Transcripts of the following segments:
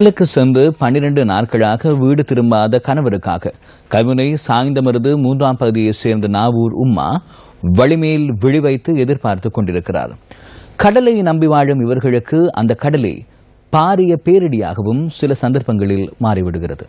கடலுக்கு சென்று பன்னிரண்டு நாட்களாக வீடு திரும்பாத கணவருக்காக. கவினை சாய்ந்தமருது மூன்றாம் பகுதியைச் சேர்ந்த நாவூர் உம்மா வழிமேல் விழிவைத்து எதிர்பார்த்துக் கொண்டிருக்கிறார். கடலை நம்பி வாழும் இவர்களுக்கு அந்த கடலை பாரிய பேரிடியாகவும் சில சந்தர்ப்பங்களில் மாறிவிடுகிறது.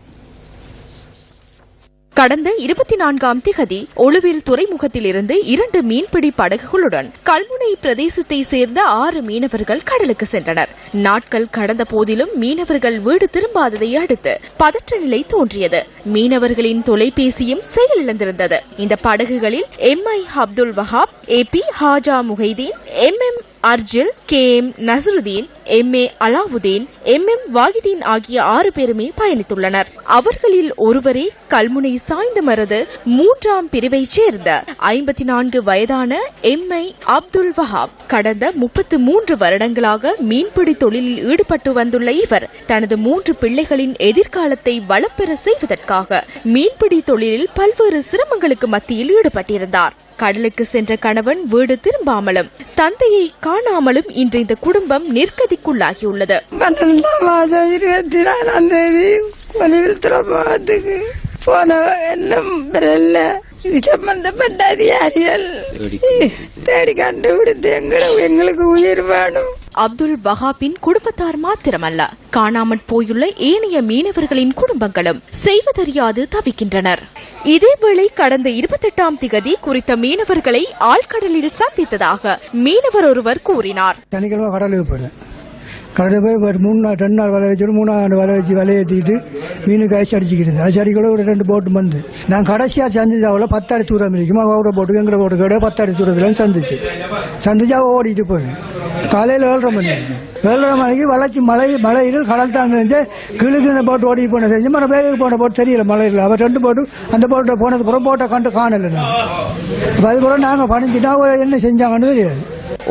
கடந்த இருபத்தி நான்காம் திகதி ஒழுவில் துறைமுகத்திலிருந்து இரண்டு மீன்பிடி படகுகளுடன் கல்முனை பிரதேசத்தை சேர்ந்த ஆறு மீனவர்கள் கடலுக்கு சென்றனர். நாட்கள் கடந்த போதிலும் மீனவர்கள் வீடு திரும்பாததை அடுத்து பதற்ற நிலை தோன்றியது. மீனவர்களின் தொலைபேசியும் செயலிழந்திருந்தது. இந்த படகுகளில் M I Abdul Wahab A B Haja Mohideen M M Arjil K M Nasruddin M A Alauddin M M Wahidin ஆகிய ஆறு பேருமே பயணித்துள்ளனர். அவர்களில் ஒருவரே கல்முனை சாய்ந்த மருது மூன்றாம் பிரிவைச் சேர்ந்த ஐம்பத்தி நான்கு வயதான எம் ஐ அப்துல் வஹாப். கடந்த முப்பத்து மூன்று வருடங்களாக மீன்பிடி தொழிலில் ஈடுபட்டு வந்துள்ள இவர் தனது மூன்று பிள்ளைகளின் எதிர்காலத்தை வளப்பெற செய்வதற்காக மீன்பிடி தொழிலில் பல்வேறு சிரமங்களுக்கு மத்தியில் ஈடுபட்டிருந்தார். கடலுக்கு சென்ற கணவன் வீடு திரும்பாமலும் தந்தையை காணாமலும் இன்று இந்த குடும்பம் நிர்கதிக்குள்ளாகியுள்ளது பன்னெண்டாம் மாதம் இருபத்தி நாலாம் தேதி வலிவில் துறமுகத்துக்கு போன இது சம்பந்தப்பட்ட அதிகாரிகள் தேடி கண்டுபிடித்து எங்களை எங்களுக்கு உயிர் வேணும். அப்துல் வஹாபின் குடும்பத்தார் மாத்திரமல்ல. காணாமற் போயுள்ள ஏனைய மீனவர்களின் குடும்பங்களும் செய்வதறியாது தவிக்கின்றனர். இதேவேளை கடந்த இருபத்தெட்டாம் திகதி குறித்த மீனவர்களை ஆழ்கடலில் சந்தித்ததாக மீனவர் ஒருவர் கூறினார். சனிக்கிழமை போய் ஒரு மூணு நாள் ரெண்டு நாள் வலை வச்சுட்டு மூணாவது நாள் வலை வச்சு வலை ஏற்றிட்டு மீனுக்கு ஐஸ் அடிச்சுக்கிறது. ஐஸ் அடிக்கூட ஒரு ரெண்டு போட்டு வந்து நான் கடைசியாக சந்திச்சு அவளை பத்தாடி தூரம் இருக்குமா அவட போட்டுக்கு எங்கட போட்டு கூட பத்தாடி தூரத்தில் சந்திச்சு. சந்திச்சு அவள் ஓடிட்டு போனேன் காலையில் ஏழரை மணி. ஏழரை மணிக்கு வளர்ச்சி மலை மலையில் கடல் தாங்க செஞ்சு கிழக்கு போட்டு ஓடி போன செஞ்சு மன வேலைக்கு போன போட்டு தெரியல மலையில். அவள் ரெண்டு போட்டு அந்த போட்டு போனதுக்கு அப்புறம் போட்டை கண்டு காணலை நான் அதுக்கப்புறம் நாங்கள் பணிஞ்சுட்டா என்ன செஞ்சாங்கன்னு தெரியாது.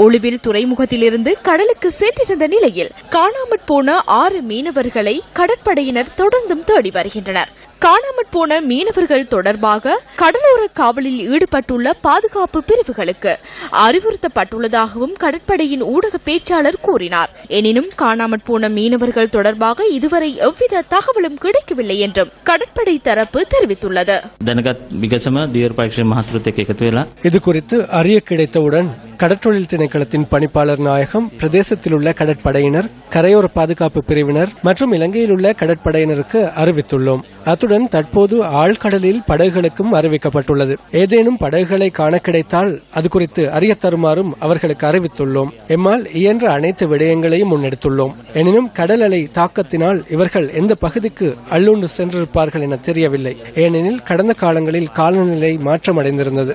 ஒளிவில் துறைமுகத்திலிருந்து கடலுக்கு சென்றிருந்த நிலையில் காணாமற் போன ஆறு மீனவர்களை கடற்படையினர் தொடர்ந்தும் தேடி வருகின்றனர். காணாமற் போன மீனவர்கள் தொடர்பாக கடலோர காவலில் ஈடுபட்டுள்ள பாதுகாப்பு பிரிவுகளுக்கு அறிவுறுத்தப்பட்டுள்ளதாகவும் கடற்படையின் ஊடக பேச்சாளர் கூறினார். எனினும் காணாமற் போன மீனவர்கள் தொடர்பாக இதுவரை எவ்வித தகவலும் கிடைக்கவில்லை என்றும் கடற்படை தரப்பு தெரிவித்துள்ளது. இது குறித்து அறிய கிடைத்தவுடன் கடற்றொழில் திணைக்களத்தின் பணிப்பாளர் நாயகம் பிரதேசத்தில் உள்ள கடற்படையினர் கரையோர பாதுகாப்பு பிரிவினர் மற்றும் இலங்கையில் உள்ள கடற்படையினருக்கு அறிவித்துள்ளோம். அத்துடன் தற்போது ஆழ்கடலில் படகுகளுக்கும் அறிவிக்கப்பட்டுள்ளது. ஏதேனும் படகுகளை காண கிடைத்தால் அது குறித்து அறிய தருமாறும் அவர்களுக்கு அறிவித்துள்ளோம். எம்மால் இயன்ற அனைத்து விடயங்களையும் முன்னெடுத்துள்ளோம். எனினும் கடல் அலை தாக்கத்தினால் இவர்கள் எந்த பகுதிக்கு அள்ளுண்டு சென்றிருப்பார்கள் என தெரியவில்லை. ஏனெனில் கடந்த காலங்களில் காலநிலை மாற்றமடைந்திருந்தது.